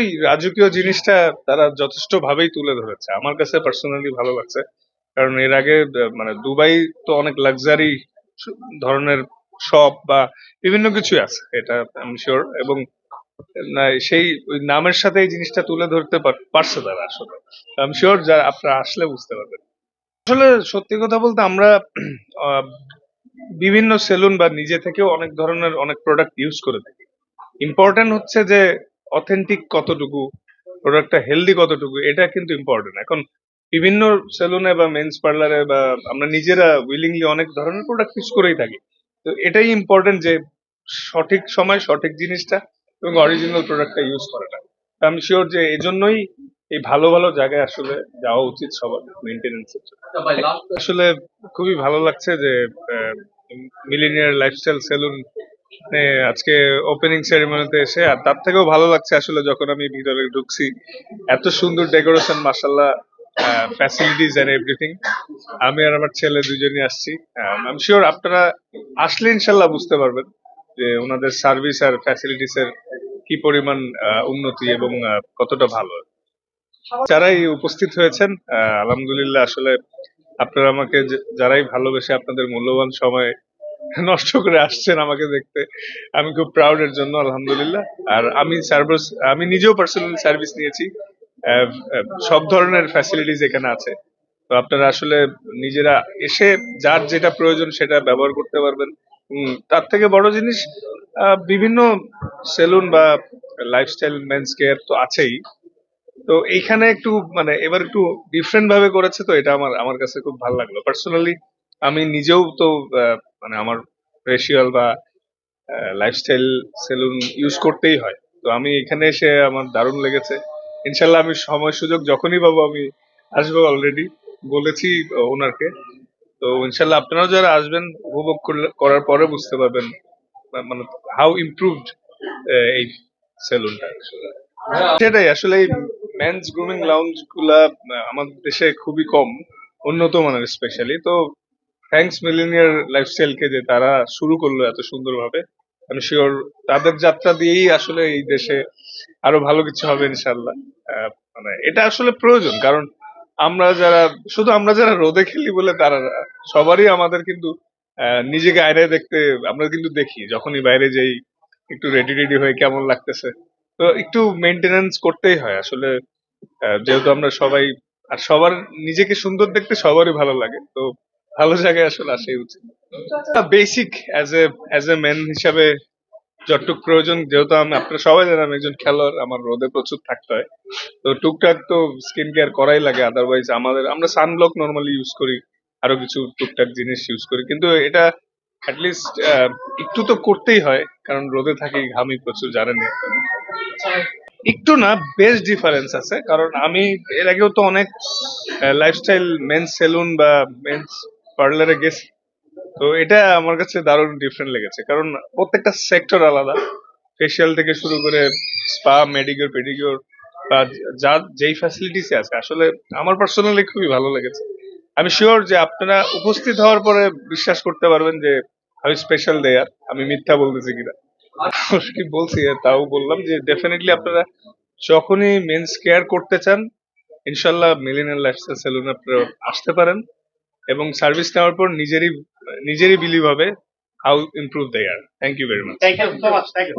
অবশ্যই রাজকীয় জিনিসটা তারা যথেষ্ট ভাবেই তুলে ধরেছে। আমার কাছে পার্সোনালি ভালো লাগছে। কারণ এর আগে মানে দুবাই তো অনেক লাক্সারি ধরনের শপ বা বিভিন্ন কিছু আছে, এটা আমি শিওর এবং সেই ওই নামের সাথে এই জিনিসটা তুলে ধরতে পার- পারছে তারা আসলে। আমি শিওর যা আপনারা আসলে বুঝতে পারবেন। আসলে সত্যি কথা বলতে আমরা বিভিন্ন সেলুন বা নিজে থেকেও অনেক ধরনের অনেক প্রোডাক্ট ইউজ করে থাকি। ইম্পর্টেন্ট হচ্ছে যে অথেন্টিক কতটুকু প্রোডাক্টটা হেলদি কতটুকু এটা কিন্তু ইম্পর্টেন্ট এখন বিভিন্ন সেলুনে বা মেন্স পার্লারে বা আমরা নিজেরা উইলিংলি অনেক ধরনের প্রোডাক্ট ইউজ করেই থাকি। তো এটাই ইম্পর্টেন্ট যে সঠিক সময় সঠিক জিনিসটা এবং অরিজিনাল প্রোডাক্টটা ইউজ করাটা। তো আমি শিওর যে এজন্যই এই ভালো ভালো জায়গায় আসলে যাওয়া উচিত সবার মেনটেনেন্সের জন্য। আসলে খুবই ভালো লাগছে যে মিলিনিয়ার লাইফস্টাইল সেলুন আজকে ওপেনিং সেরিমনিতে এসে, আর তার থেকেও ভালো লাগছে আসলে যখন আমি ভিতরে ঢুকছি, এত সুন্দর ডেকোরেশন মাসাল্লাহ ফ্যাসিলিটিস এন্ড এভরিথিং আমি আর আমার ছেলে দুজনই আসছি। আমি শিওর আপনারা আসলে ইনশাল্লাহ বুঝতে পারবেন যে ওনাদের সার্ভিস আর ফ্যাসিলিটিস এর কি পরিমাণ উন্নতি এবং কতটা ভালো। যারাই উপস্থিত হয়েছেন আলহামদুলিল্লাহ, আসলে আপনারা আমাকে যারাই ভালোবেসে আপনাদের মূল্যবান সময় নষ্ট করে আসছেন আমাকে দেখতে। আমি খুব প্রাউড এর জন্য, আলহামদুলিল্লাহ। আর আমি সার্ভিস আমি নিজেও পার্সোনালি সার্ভিস নিয়েছি। সব ধরনের ফ্যাসিলিটিস এখানে আছে। তো আপনারা আসলে নিজেরা এসে যার যেটা প্রয়োজন সেটা ব্যবহার করতে পারবেন। তার থেকে বড় জিনিস বিভিন্ন সেলুন বা লাইফস্টাইল মেন্স কেয়ার তো আছেই। তো এইখানে একটু মানে এবার একটু ডিফারেন্ট ভাবে করেছে তো এটা আমার আমার কাছে খুব ভালো লাগল। পার্সোনালি আমি নিজেও তো মানে আমার ফেসিয়াল বা লাইফস্টাইল সেলুন ইউজ করতেই হয়। তো আমি এখানে এসে আমার দারুণ লেগেছে। ইনশাল্লাহ আমি সময় সুযোগ যখনই পাবো আমি আসব অলরেডি বলেছি ওনারকে তো ইনশাল্লাহ আপনারাও যারা আসবেন, উপভোগ করার পরে বুঝতে পারবেন মানে হাউ ইমপ্রুভড এই সেলুনটা সেটাই, আসলে এই মেন্স গ্রুমিং লাউঞ্জগুলা আমাদের দেশে খুবই কম, উন্নত মানের স্পেশালি তো থ্যাঙ্কস মিলিনিয়ার লাইফস্টাইল কে যে তারা শুরু করল এত সুন্দরভাবে, আমি শিওর তাদের যাত্রা দিয়েই আসলে এই দেশে আরও ভালো কিছু হবে ইনশাল্লাহ মানে এটা আসলে প্রয়োজন, কারণ আমরা যারা, শুধু আমরা যারা রোদে খেলি বলে তারা সবারই আমাদের কিন্তু নিজেকে আয়নায় দেখতে আমরা কিন্তু দেখি, যখনই বাইরে যাই একটু রেডি রেডি হয়ে কেমন লাগতেছে। তো একটু মেনটেনেন্স করতেই হয় আসলে যেহেতু আমরা সবাই, আর সবার নিজেকে সুন্দর দেখতে সবারই ভালো লাগে, তো ভালো জায়গায় আসলে আসাই উচিত। Basic as a as a men হিসাবে যতটুক প্রয়োজন, যেহেতু আমি, আপনারা সবাই জানেন আমি একজন খেলোয়াড়, আমার রোদে প্রচুর থাকতে হয়। তো টুকটাক তো স্কিন কেয়ার করাই লাগে আদারওয়াইজ আমাদের, আমরা সানব্লক নর্মালি ইউজ করি, আরও কিছু টুকটাক জিনিস ইউজ করি। কিন্তু এটা অ্যাটলিস্ট একটু তো করতেই হয়, কারণ রোদে থাকি, ঘামি প্রচুর, জানেন একটু না বেশ ডিফারেন্স আছে, কারণ আমি, এর আগেও তো অনেক লাইফস্টাইল মেন সেলুন বা মেন্স পার্লারে গেছি তো এটা আমার কাছে দারুণ ডিফারেন্ট লেগেছে। কারণ প্রত্যেকটা সেক্টর আলাদা। ফেসিয়াল থেকে শুরু করে স্পা মেডিকিওর পেডিকিওর বা যা যেই ফ্যাসিলিটিস আছে। আসলে আমার পার্সোনালি খুবই ভালো লেগেছে। আমি শিওর যে আপনারা উপস্থিত হওয়ার পরে বিশ্বাস করতে পারবেন যে আমি স্পেশাল দেয়ার আমি মিথ্যা বলতেছি কিনা। কি বলছি? তাও বললাম যে ডেফিনেটলি আপনারা যখনই মেন্স কেয়ার করতে চান, ইনশাল্লাহ মিলিনিয়ার লাইফস্টাইল সেলুন আপনারা আসতে পারেন। এবং সার্ভিস নেওয়ার পর নিজেরই নিজেরই বিলিভ হবে how improve their thank you very much thank you so much thank you.